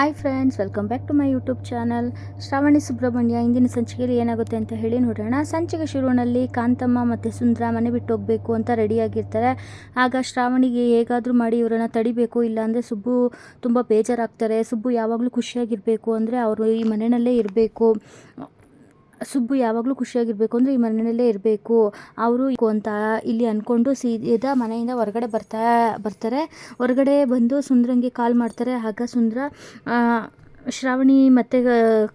Hi friends welcome back to my YouTube channel Shravani Subrahmanya, ಇಂದಿನ ಸಂಚಿಕೆಯಲ್ಲಿ ಏನಾಗುತ್ತೆ ಅಂತ ಹೇಳಿ ನೋಡೋಣ. ಸಂಚಿಕೆ ಶುರುವಿನಲ್ಲಿ ಕಾಂತಮ್ಮ ಮತ್ತು ಸುಂದರ ಮನೆ ಬಿಟ್ಟು ಹೋಗಬೇಕು ಅಂತ ರೆಡಿಯಾಗಿರ್ತಾರೆ ಆಗ ಶ್ರಾವಣಿಗೆ ಹೇಗಾದರೂ ಮಾಡಿ ಇವರನ್ನು ತಡಿಬೇಕು, ಇಲ್ಲಾಂದರೆ ಸುಬ್ಬು ತುಂಬ ಬೇಜಾರಾಗ್ತಾರೆ. ಸುಬ್ಬು ಯಾವಾಗಲೂ ಖುಷಿಯಾಗಿರಬೇಕು ಅಂದರೆ ಅವರು ಈ ಮನೆಯಲ್ಲೇ ಇರಬೇಕು. ಸುಬ್ಬು ಯಾವಾಗಲೂ ಖುಷಿಯಾಗಿರಬೇಕು. ಅಂದರೆ ಈ ಮನೆಯಲ್ಲೇ ಇರಬೇಕು. ಅವರು ಅಂತ ಇಲ್ಲಿ ಅಂದ್ಕೊಂಡು ಸೀದಾ ಮನೆಯಿಂದ ಹೊರಗಡೆ ಬರ್ತಾ, ಬರ್ತಾರೆ. ಹೊರಗಡೆ ಬಂದು ಸುಂದ್ರಂಗೆ ಕಾಲ್ ಮಾಡ್ತಾರೆ. ಆಗ ಸುಂದ್ರ ಶ್ರಾವಣಿ ಮತ್ತೆ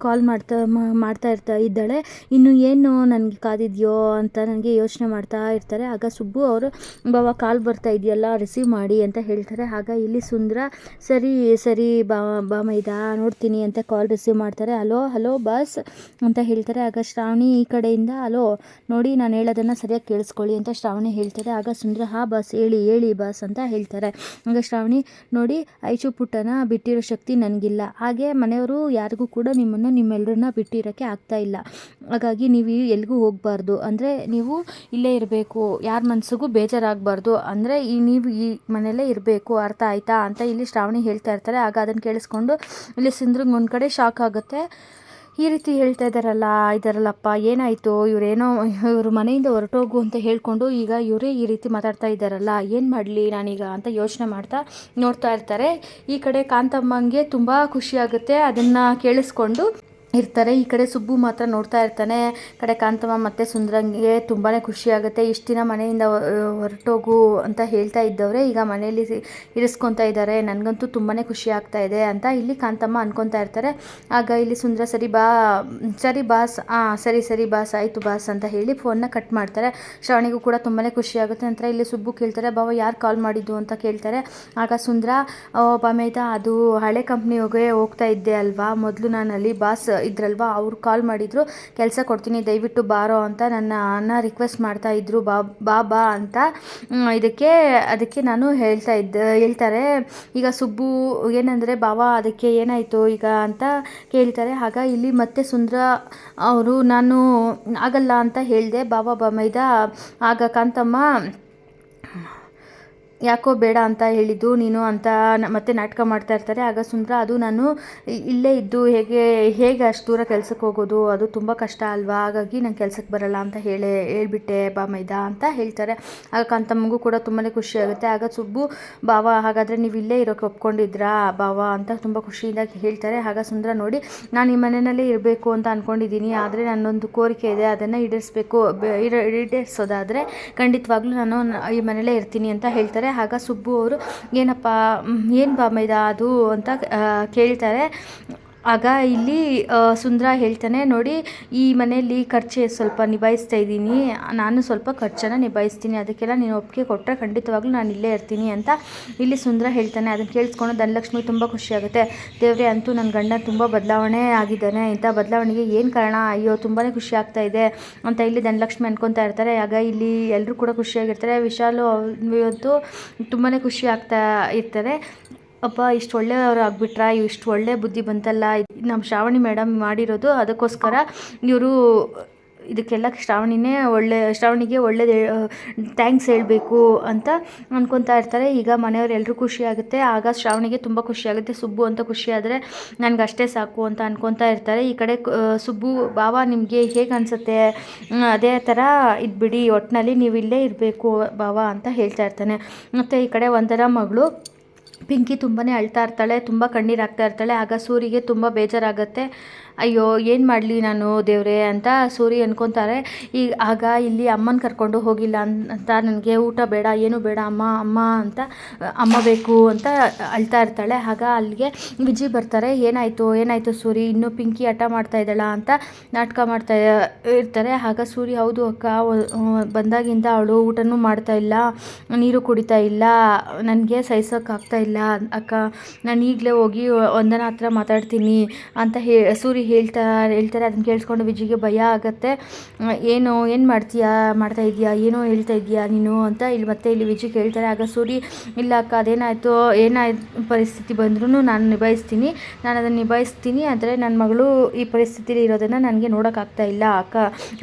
ಕಾಲ್ ಮಾಡ್ತಾ ಮಾಡ್ತಾ ಇರ್ತಾ ಇದ್ದಾಳೆ. ಇನ್ನು ಏನು ನನಗೆ ಕಾದಿದೆಯೋ ಅಂತ ನನಗೆ ಯೋಚನೆ ಮಾಡ್ತಾ ಇರ್ತಾರೆ. ಆಗ ಸುಬ್ಬು ಅವರು, ಬಾವ ಕಾಲ್ ಬರ್ತಾ ಇದೆಯಲ್ಲ ರಿಸೀವ್ ಮಾಡಿ ಅಂತ ಹೇಳ್ತಾರೆ. ಆಗ ಇಲ್ಲಿ ಸುಂದ್ರ, ಸರಿ ಸರಿ, ಬಾ ಬಾ ಮೈದಾ, ನೋಡ್ತೀನಿ ಅಂತ ಕಾಲ್ ರಿಸೀವ್ ಮಾಡ್ತಾರೆ. ಹಲೋ ಹಲೋ ಬಾಸ್ ಅಂತ ಹೇಳ್ತಾರೆ. ಆಗ ಶ್ರಾವಣಿ ಈ ಕಡೆಯಿಂದ, ಹಲೋ, ನೋಡಿ, ನಾನು ಹೇಳೋದನ್ನು ಸರಿಯಾಗಿ ಕೇಳಿಸ್ಕೊಳ್ಳಿ ಅಂತ ಶ್ರಾವಣಿ ಹೇಳ್ತಾರೆ. ಆಗ ಸುಂದ್ರ, ಹಾ ಬಾಸ್ ಹೇಳಿ ಹೇಳಿ ಬಾಸ್ ಅಂತ ಹೇಳ್ತಾರೆ. ಆಗ ಶ್ರಾವಣಿ, ನೋಡಿ ಐಚು ಪುಟ್ಟನ ಬಿಟ್ಟಿರೋ ಶಕ್ತಿ ನನಗಿಲ್ಲ. ಹಾಗೆ ಮನೆಯವರು ಯಾರಿಗೂ ಕೂಡ ನಿಮ್ಮನ್ನು ನಿಮ್ಮೆಲ್ಲರನ್ನ ಬಿಟ್ಟಿರೋಕ್ಕೆ ಆಗ್ತಾ ಇಲ್ಲ. ಹಾಗಾಗಿ ನೀವು ಎಲ್ಲಿಗೂ ಹೋಗಬಾರ್ದು. ಅಂದರೆ ನೀವು ಇಲ್ಲೇ ಇರಬೇಕು, ಯಾರ ಮನಸ್ಸಿಗೂ ಬೇಜಾರಾಗಬಾರ್ದು. ಅಂದರೆ ಈ ನೀವು ಈ ಮನೆಯಲ್ಲೇ ಇರಬೇಕು, ಅರ್ಥ ಆಯ್ತಾ ಅಂತ ಇಲ್ಲಿ ಶ್ರಾವಣಿ ಹೇಳ್ತಾ ಇರ್ತಾರೆ. ಆಗ ಅದನ್ನು ಕೇಳಿಸ್ಕೊಂಡು, ಇಲ್ಲಿ ಸಿಂದ್ರಂಗೆ ಒಂದು ಕಡೆ ಶಾಕ್ ಆಗುತ್ತೆ. ಈ ರೀತಿ ಹೇಳ್ತಾ ಇದ್ದಾರಲ್ಲ ಇದ್ದಾರಲ್ಲಪ್ಪ ಏನಾಯಿತು? ಇವರೇನೋ, ಇವರು ಮನೆಯಿಂದ ಹೊರಟೋಗು ಅಂತ ಹೇಳ್ಕೊಂಡು ಈಗ ಇವರೇ ಈ ರೀತಿ ಮಾತಾಡ್ತಾ ಇದ್ದಾರಲ್ಲ ಏನು ಮಾಡಲಿ ನಾನೀಗ ಅಂತ ಯೋಚನೆ ಮಾಡ್ತಾ ನೋಡ್ತಾ ಇರ್ತಾರೆ. ಈ ಕಡೆ ಕಾಂತಮ್ಮಂಗೆ ತುಂಬ ಖುಷಿಯಾಗುತ್ತೆ ಅದನ್ನು ಕೇಳಿಸ್ಕೊಂಡು. ಇರ್ತಾರೆ. ಈ ಕಡೆ ಸುಬ್ಬು ಮಾತ್ರ ನೋಡ್ತಾ ಇರ್ತಾನೆ. ಕಡೆ ಕಾಂತಮ್ಮ ಮತ್ತು ಸುಂದರಂಗೆ ತುಂಬಾ ಖುಷಿಯಾಗುತ್ತೆ ಇಷ್ಟು ದಿನ ಮನೆಯಿಂದ ಹೊರಟೋಗು ಅಂತ ಹೇಳ್ತಾ ಇದ್ದವರೇ. ಈಗ ಮನೆಯಲ್ಲಿ ಇರಿಸ್ಕೊತಾ ಇದ್ದಾರೆ. ನನಗಂತೂ ತುಂಬಾ ಖುಷಿ ಆಗ್ತಾ ಇದೆ ಅಂತ ಇಲ್ಲಿ ಕಾಂತಮ್ಮ ಅನ್ಕೊತಾ ಇರ್ತಾರೆ. ಆಗ ಇಲ್ಲಿ ಸುಂದ್ರ, ಸರಿ ಬಾ, ಸರಿ ಬಾಸ್ ಹಾಂ ಸರಿ ಸರಿ ಬಾಸ್, ಆಯಿತು ಬಾಸ್ ಅಂತ ಹೇಳಿ ಫೋನ್ನ ಕಟ್ ಮಾಡ್ತಾರೆ. ಶ್ರವಣಿಗೂ ಕೂಡ ತುಂಬಾ ಖುಷಿ ಆಗುತ್ತೆ. ನಂತರ ಇಲ್ಲಿ ಸುಬ್ಬು ಕೇಳ್ತಾರೆ, ಬಾವ, ಯಾರು ಕಾಲ್ ಮಾಡಿದ್ದು? ಅಂತ ಕೇಳ್ತಾರೆ. ಆಗ ಸುಂದ್ರ ಬಾಮೇತ ಅದು ಹಳೆ ಕಂಪ್ನಿಗೆ ಹೋಗ್ತಾ ಇದ್ದೆ ಅಲ್ವಾ? ಮೊದಲು ನಾನು ಅಲ್ಲಿ ಬಾಸ್ ಇದ್ರಲ್ವಾ? ಅವ್ರು ಕಾಲ್ ಮಾಡಿದ್ರು, ಕೆಲಸ ಕೊಡ್ತೀನಿ, ದಯವಿಟ್ಟು ಬಾರೋ ಅಂತ ನನ್ನ ಅನ್ನ ರಿಕ್ವೆಸ್ಟ್ ಮಾಡ್ತಾ ಇದ್ರು, ಬಾ ಬಾ ಅಂತ. ಇದಕ್ಕೆ, ಅದಕ್ಕೆ ನಾನು ಹೇಳ್ತಾ ಇದ್ದೆ, ಹೇಳ್ತಾರೆ, ಈಗ ಸುಬ್ಬು, ಏನಂದರೆ ಬಾವ ಅದಕ್ಕೆ ಏನಾಯಿತು ಈಗ? ಅಂತ ಕೇಳ್ತಾರೆ. ಆಗ ಇಲ್ಲಿ ಮತ್ತೆ ಸುಂದ್ರ ಅವರು, ನಾನು ಆಗಲ್ಲ ಅಂತ ಹೇಳಿದೆ. ಬಾವ ಬಾ, ಮೈದ, ಆಗ ಕಾಂತಮ್ಮ ಯಾಕೋ ಬೇಡ ಅಂತ ಹೇಳಿದ್ದು, ನೀನು ಅಂತ ಮತ್ತೆ ನಾಟಕ ಮಾಡ್ತಾ ಇರ್ತಾರೆ. ಆಗ ಸುಂದರ, ಅದು ನಾನು ಇಲ್ಲೇ ಇದ್ದು ಹೇಗೆ ಹೇಗೆ ಅಷ್ಟು ದೂರ ಕೆಲ್ಸಕ್ಕೆ ಹೋಗೋದು, ಅದು ತುಂಬ ಕಷ್ಟ ಅಲ್ವಾ? ಹಾಗಾಗಿ ನಾನು ಕೆಲ್ಸಕ್ಕೆ ಬರಲ್ಲ ಅಂತ ಹೇಳಿ, ಹೇಳ್ಬಿಟ್ಟೆ ಬಾ ಮೈದಾ ಅಂತ ಹೇಳ್ತಾರೆ. ಆಗ ಕಾಂತಮ್ಮಗೂ ಕೂಡ ತುಂಬಾ ಖುಷಿ ಆಗುತ್ತೆ. ಆಗ ಸುಬ್ಬು, ಬಾವ, ಹಾಗಾದರೆ ನೀವು ಇಲ್ಲೇ ಇರೋಕ್ಕೆ ಒಪ್ಕೊಂಡಿದ್ರಾ? ಬಾವ ಅಂತ ತುಂಬ ಖುಷಿಯಿಂದ ಹೇಳ್ತಾರೆ. ಆಗ ಸುಂದ್ರ, ನೋಡಿ, ನಾನು ಈ ಮನೆಯಲ್ಲೇ ಇರಬೇಕು ಅಂತ ಅಂದ್ಕೊಂಡಿದ್ದೀನಿ ಆದರೆ ನನ್ನೊಂದು ಕೋರಿಕೆ ಇದೆ. ಅದನ್ನು ಈಡೇರಿಸಬೇಕು ಈಡೇರಿಸೋದಾದರೆ ಖಂಡಿತವಾಗ್ಲೂ ನಾನು ಈ ಮನೇಲೇ ಇರ್ತೀನಿ ಅಂತ ಹೇಳ್ತಾರೆ. ಆಗ ಸುಬ್ಬು ಅವರು ಏನಪ್ಪ ಏನು ಬಾ ಮೈದಾ ಅದು? ಅಂತ ಕೇಳ್ತಾರೆ. ಆಗ ಇಲ್ಲಿ ಸುಂದರ ಹೇಳ್ತಾನೆ, ನೋಡಿ, ಈ ಮನೆಯಲ್ಲಿ ಖರ್ಚು ಸ್ವಲ್ಪ ನಿಭಾಯಿಸ್ತಾ ಇದ್ದೀನಿ. ನಾನು ಸ್ವಲ್ಪ ಖರ್ಚನ್ನು ನಿಭಾಯಿಸ್ತೀನಿ. ಅದಕ್ಕೆಲ್ಲ ನೀನು ಒಪ್ಪಿಗೆ ಕೊಟ್ಟರೆ ಖಂಡಿತವಾಗ್ಲೂ ನಾನು ಇಲ್ಲೇ ಇರ್ತೀನಿ ಅಂತ ಇಲ್ಲಿ ಸುಂದ್ರ ಹೇಳ್ತಾನೆ. ಅದನ್ನು ಕೇಳಿಸ್ಕೊಂಡು ಧನಲಕ್ಷ್ಮಿ ತುಂಬ ಖುಷಿಯಾಗುತ್ತೆ ದೇವ್ರೆ, ಅಂತೂ ನನ್ನ ಗಂಡ ತುಂಬ ಬದಲಾವಣೆ ಆಗಿದ್ದಾನೆ. ಇಂಥ ಬದಲಾವಣೆಗೆ ಏನು ಕಾರಣ? ಅಯ್ಯೋ ತುಂಬಾ ಖುಷಿ ಆಗ್ತಾ ಇದೆ ಅಂತ ಇಲ್ಲಿ ಧನಲಕ್ಷ್ಮಿ ಅನ್ಕೊತಾ ಇರ್ತಾರೆ. ಆಗ ಇಲ್ಲಿ ಎಲ್ಲರೂ ಕೂಡ ಖುಷಿಯಾಗಿರ್ತಾರೆ. ವಿಶಾಲು ಇವತ್ತು ತುಂಬಾ ಖುಷಿ ಆಗ್ತಾ ಇರ್ತಾರೆ. ಅಪ್ಪ, ಇಷ್ಟು ಒಳ್ಳೆಯವ್ರು ಆಗ್ಬಿಟ್ರಾ? ಇಷ್ಟು ಒಳ್ಳೆ ಬುದ್ಧಿ ಬಂತಲ್ಲ? ನಮ್ಮ ಶ್ರಾವಣಿ ಮೇಡಮ್ ಮಾಡಿರೋದು ಅದಕ್ಕೋಸ್ಕರ ಇವರು ಇದಕ್ಕೆಲ್ಲ ಶ್ರಾವಣಿನೇ ಒಳ್ಳೆ, ಶ್ರಾವಣಿಗೆ ಒಳ್ಳೆ ಥ್ಯಾಂಕ್ಸ್ ಹೇಳಬೇಕು ಅಂತ ಅಂದ್ಕೊತಾ ಇರ್ತಾರೆ. ಈಗ ಮನೆಯವ್ರು ಎಲ್ಲರೂ ಖುಷಿ ಆಗುತ್ತೆ. ಆಗ ಶ್ರಾವಣಿಗೆ ತುಂಬ ಖುಷಿಯಾಗುತ್ತೆ ಸುಬ್ಬು ಅಂತ ಖುಷಿಯಾದರೆ ನನಗೆ ಅಷ್ಟೇ ಸಾಕು ಅಂತ ಅಂದ್ಕೊತಾ ಇರ್ತಾರೆ. ಈ ಕಡೆ ಸುಬ್ಬು ಬಾವ ನಿಮಗೆ ಹೇಗೆ ಅನಿಸುತ್ತೆ? ಅದೇ ಥರ ಇದ್ಬಿಡಿ. ಒಟ್ಟಿನಲ್ಲಿ ನೀವು ಇಲ್ಲೇ ಇರಬೇಕು ಬಾವ ಅಂತ ಹೇಳ್ತಾ ಇರ್ತಾನೆ. ಮತ್ತು ಈ ಕಡೆ ಒಂಥರ ಮಗಳು ಪಿಂಕಿ ತುಂಬಾ ಅಳ್ತಾ ಇರ್ತಾಳೆ, ತುಂಬ ಕಣ್ಣೀರು ಹಾಕ್ತಾ ಇರ್ತಾಳೆ, ಆಗ ಸೂರಿಗೆ ತುಂಬ ಬೇಜಾರಾಗುತ್ತೆ. ಅಯ್ಯೋ, ಏನು ಮಾಡಲಿ ನಾನು ದೇವರೇ ಅಂತ ಸೂರಿ ಅನ್ಕೊತಾರೆ. ಈ, ಆಗ ಇಲ್ಲಿ ಅಮ್ಮನ ಕರ್ಕೊಂಡು ಹೋಗಿಲ್ಲ ಅಂತ ನನಗೆ ಊಟ ಬೇಡ, ಏನು ಬೇಡ, ಅಮ್ಮ ಅಮ್ಮ ಅಂತ, ಅಮ್ಮ ಬೇಕು ಅಂತ ಅಳ್ತಾ ಇರ್ತಾಳೆ. ಆಗ ಅಲ್ಲಿಗೆ ವಿಜಿ ಬರ್ತಾರೆ, ಏನಾಯಿತು ಏನಾಯಿತು ಸೂರಿ, ಇನ್ನೂ ಪಿಂಕಿ ಹಠ ಮಾಡ್ತಾ ಇದ್ದಾಳ ಅಂತ ನಾಟಕ ಮಾಡ್ತಾ ಇರ್ತಾರೆ. ಆಗ ಸೂರಿ, ಹೌದು ಅಕ್ಕ ಬಂದಾಗಿಂದ ಅವಳು ಊಟನೂ ಮಾಡ್ತಾ ಇಲ್ಲ, ನೀರು ಕುಡಿತಾ ಇಲ್ಲ, ನನಗೆ ಸಹಿಸೋಕ್ಕಾಗ್ತಾ ಇಲ್ಲ ಅಕ್ಕ, ನಾನು ಈಗಲೇ ಹೋಗಿ ವಂದನ ಹತ್ರ ಮಾತಾಡ್ತೀನಿ ಅಂತ ಹೇ, ಸೂರಿ ಹೇಳ್ತಾ, ಹೇಳ್ತಾರೆ. ಅದನ್ನ ಕೇಳಿಸ್ಕೊಂಡು ವಿಜಿಗೆ ಭಯ ಆಗುತ್ತೆ. ಏನು ಏನು ಮಾಡ್ತೀಯಾ? ಮಾಡ್ತಾ ಇದೀಯಾ ಏನೋ ಹೇಳ್ತಾ ಇದೀಯಾ ನೀನು? ಅಂತ ಇಲ್ಲಿ ಮತ್ತೆ ಇಲ್ಲಿ ವಿಜಿ ಕೇಳ್ತಾರೆ. ಆಗ ಸೂರಿ, ಇಲ್ಲ, ಅಕ್ಕ, ಅದೇನಾಯಿತು? ಏನಾಯ್ತು ಪರಿಸ್ಥಿತಿ ಬಂದ್ರೂ ನಾನು ನಿಭಾಯಿಸ್ತೀನಿ. ನಾನು ಅದನ್ನು ನಿಭಾಯಿಸ್ತೀನಿ ಆದರೆ ನನ್ನ ಮಗಳು ಈ ಪರಿಸ್ಥಿತಿಲಿ ಇರೋದನ್ನು ನನಗೆ ನೋಡೋಕ್ಕಾಗ್ತಾ ಇಲ್ಲ, ಅಕ್ಕ.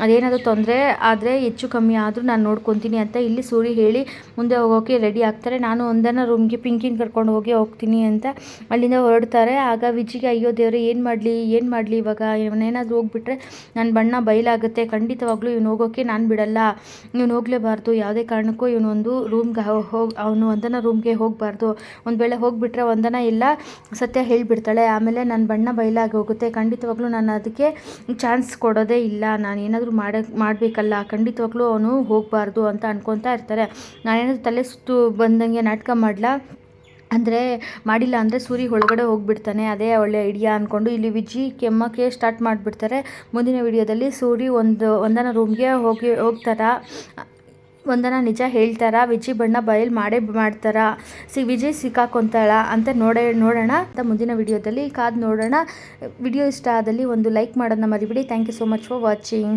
ಅದೇನಾದರೂ ತೊಂದರೆ ಆದರೆ ಹೆಚ್ಚು ಕಮ್ಮಿ ಆದರೂ ನಾನು ನೋಡ್ಕೊತೀನಿ ಅಂತ ಇಲ್ಲಿ ಸೂರಿ ಹೇಳಿ ಮುಂದೆ ಹೋಗೋಕೆ ರೆಡಿ ಆಗ್ತಾರೆ. ನಾನು ಒಂದನ್ನು ರೂಮ್ಗೆ ಪಿಂಕಿನ ಕರ್ಕೊಂಡು ಕರ್ಕೊಂಡು ಹೋಗಿ ಹೋಗ್ತೀನಿ ಅಂತ ಅಲ್ಲಿಂದ ಹೊರಡ್ತಾರೆ. ಆಗ ವಿಜಿಗೆ, ಅಯ್ಯೋ ದೇವ್ರೆ, ಏನು ಮಾಡಲಿ ಏನು ಮಾಡಲಿ ಇವಾಗ? ಇವನೇನಾದರೂ ಹೋಗ್ಬಿಟ್ರೆ ನನ್ನ ಬಣ್ಣ ಬಯಲಾಗುತ್ತೆ. ಖಂಡಿತವಾಗ್ಲೂ ಇವನು ಹೋಗೋಕ್ಕೆ ನಾನು ಬಿಡಲ್ಲ. ಇವನು ಹೋಗಲೇಬಾರ್ದು. ಯಾವುದೇ ಕಾರಣಕ್ಕೂ ಇವನೊಂದು ರೂಮ್ಗೆ ಹೋಗಿ, ಅವನು ವಂದನ ರೂಮ್ಗೆ ಹೋಗಬಾರ್ದು. ಒಂದು ವೇಳೆ ಹೋಗಿಬಿಟ್ರೆ ವಂದನ ಎಲ್ಲ ಸತ್ಯ ಹೇಳಿಬಿಡ್ತಾಳೆ. ಆಮೇಲೆ ನನ್ನ ಬಣ್ಣ ಬಯಲಾಗಿ ಹೋಗುತ್ತೆ. ಖಂಡಿತವಾಗ್ಲೂ ನಾನು ಅದಕ್ಕೆ ಚಾನ್ಸ್ ಕೊಡೋದೇ ಇಲ್ಲ. ನಾನು ಏನಾದರೂ ಮಾಡೋಕ್ಕೆ ಮಾಡಬೇಕಲ್ಲ. ಖಂಡಿತವಾಗ್ಲೂ ಅವನು ಹೋಗಬಾರ್ದು ಅಂತ ಅನ್ಕೊತಾ ಇರ್ತಾರೆ. ನಾನೇನಾದರೂ ತಲೆ ಸುತ್ತು ಬಂದಂಗೆ ನಾಟಕ ಮಾಡಲಾ? ಅಂದರೆ ಮಾಡಿಲ್ಲ ಅಂದರೆ ಸೂರಿ ಒಳಗಡೆ ಹೋಗಿಬಿಡ್ತಾನೆ, ಅದೇ ಒಳ್ಳೆ ಐಡಿಯಾ ಅಂದ್ಕೊಂಡು ಇಲ್ಲಿ ವಿಜಿ ಕೆಮ್ಮಕ್ಕೆ ಸ್ಟಾರ್ಟ್ ಮಾಡಿಬಿಡ್ತಾರೆ. ಮುಂದಿನ ವಿಡಿಯೋದಲ್ಲಿ ಸೂರಿ ಒಂದು, ಒಂದನ ರೂಮ್ಗೆ ಹೋಗಿ, ಹೋಗ್ತಾರ? ಒಂದನ ನಿಜ ಹೇಳ್ತಾರ? ವಿಜಿ ಬಣ್ಣ ಬಯಲು ಮಾಡೇ ಮಾಡ್ತಾರ? ಸಿ, ವಿಜಿ ಸಿಕ್ಕಾಕೊಂತಾಳ ಅಂತ ನೋಡೇ, ನೋಡೋಣ. ಅಂತ ಮುಂದಿನ ವಿಡಿಯೋದಲ್ಲಿ ಕಾದು ನೋಡೋಣ. ವಿಡಿಯೋ ಇಷ್ಟ ಆದಲ್ಲಿ ಒಂದು ಲೈಕ್ ಮಾಡೋದನ್ನ ಮರಿಬಿಡಿ. Thank you so much for watching